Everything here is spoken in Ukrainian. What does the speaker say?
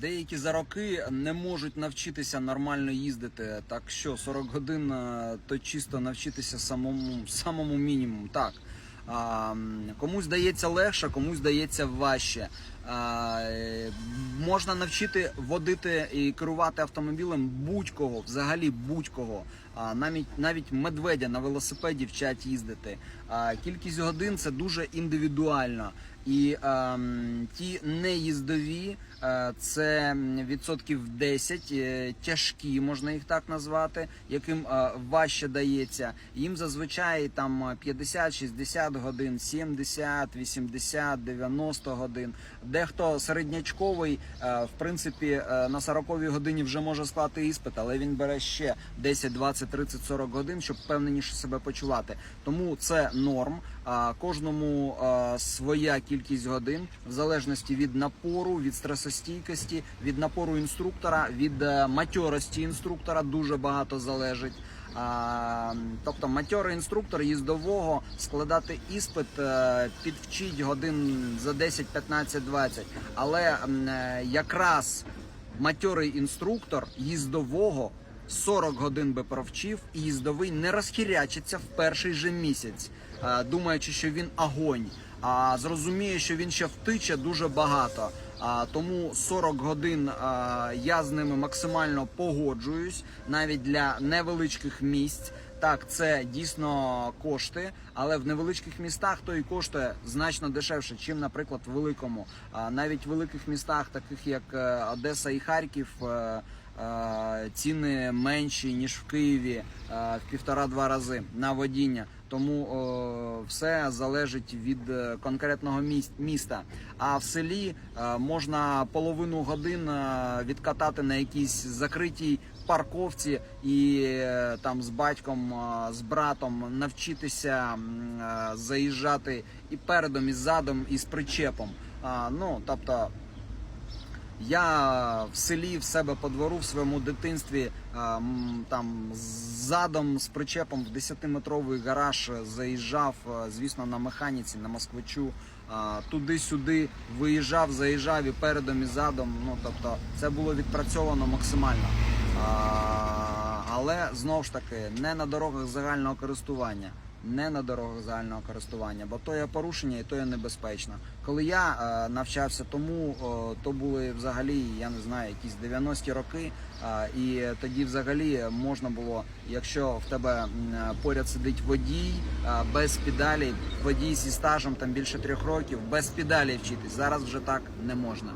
Деякі за роки не можуть навчитися нормально їздити. Так що 40 годин е, то чисто навчитися самому самому мінімуму. Так. А, комусь дається легше, комусь дається важче. А, е, можна навчити водити і керувати автомобілем будь-кого, взагалі будь-кого. А, навіть навіть медведя на велосипеді вчать їздити. А, кількість годин це дуже індивідуально. І ем, ті неїздові е, це відсотків 10, е, тяжкі, можна їх так назвати, яким е, важче дається. Їм зазвичай там е, 50, 60 годин, 70, 80, 90 годин. Дехто середнячковий, е, в принципі, е, на 40 годині вже може склати іспит, але він бере ще 10, 20, 30, 40 годин, щоб впевненіше себе почувати. Тому це норм. А, Кожному а, своя кількість годин, в залежності від напору, від стресостійкості, від напору інструктора, від е, матьорості інструктора дуже багато залежить. А, тобто матьорий інструктор їздового складати іспит е, підвчить годин за 10, 15, 20. Але е, якраз матьорий інструктор їздового 40 годин би провчив, і їздовий не розхірячиться в перший же місяць, е, думаючи, що він огонь. А зрозуміє, що він ще втиче дуже багато. А тому 40 годин а, я з ними максимально погоджуюсь, навіть для невеличких місць. Так, це дійсно кошти, але в невеличких містах то і коштує значно дешевше, чим, наприклад, в великому. А навіть в великих містах, таких як е, Одеса і Харків, е, е, ціни менші ніж в Києві в півтора-два рази на водіння. Тому все залежить від е, конкретного міс- міста. А в селі е, можна половину годин е, відкатати на якійсь закритій парковці і там з батьком, з братом навчитися заїжджати і передом, і задом, і з причепом. А, ну тобто. Я в селі в себе по двору в своєму дитинстві там задом з причепом в 10-метровий гараж заїжджав, е, звісно, на механіці, на москвичу, туди-сюди виїжджав, заїжджав і передом, і задом. Ну тобто це було відпрацьовано максимально. Але знову ж таки не на дорогах загального користування. Не на дорогах загального користування, бо то є порушення і то є небезпечно. Коли я е, навчався тому, о, то були взагалі, я не знаю, якісь 90-ті роки. е, і тоді взагалі можна було, якщо в тебе поряд сидить водій е, без педалей, водій зі стажем там більше трьох років, без педалей вчитись. Зараз вже так не можна.